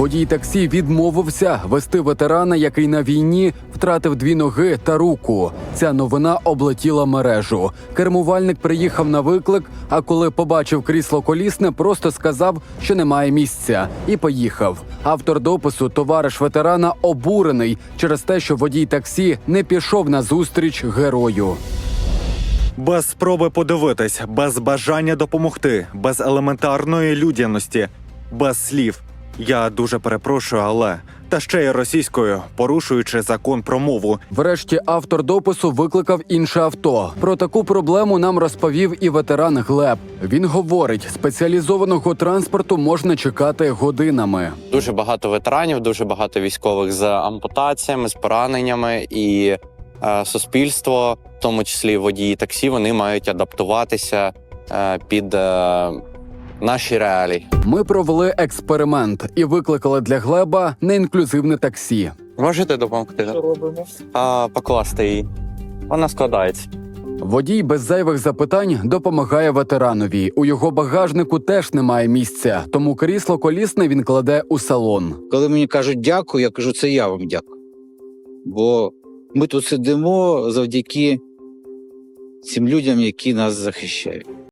Водій таксі відмовився вести ветерана, який на війні втратив дві ноги та руку. Ця новина облетіла мережу. Кермувальник приїхав на виклик, а коли побачив крісло колісне, просто сказав, що немає місця, і поїхав. Автор допису, товариш ветерана, обурений через те, що водій таксі не пішов на зустріч герою. Без спроби подивитись, без бажання допомогти, без елементарної людяності, без слів. Я дуже перепрошую, але та ще й російською, порушуючи закон про мову. Врешті автор допису викликав інше авто. Про таку проблему нам розповів і ветеран Глеб. Він говорить, спеціалізованого транспорту можна чекати годинами. Дуже багато ветеранів, дуже багато військових з ампутаціями, з пораненнями, і е, суспільство, в тому числі водії таксі, вони мають адаптуватися е, під е, наші реалії. Ми провели експеримент і викликали для Глеба неінклюзивне таксі. Можете допомогти? Що робимо? А, покласти її. Вона складається. Водій без зайвих запитань допомагає ветеранові. У його багажнику теж немає місця, тому крісло колісне він кладе у салон. Коли мені кажуть дякую, я кажу, це я вам дякую. Бо ми тут сидимо завдяки цим людям, які нас захищають.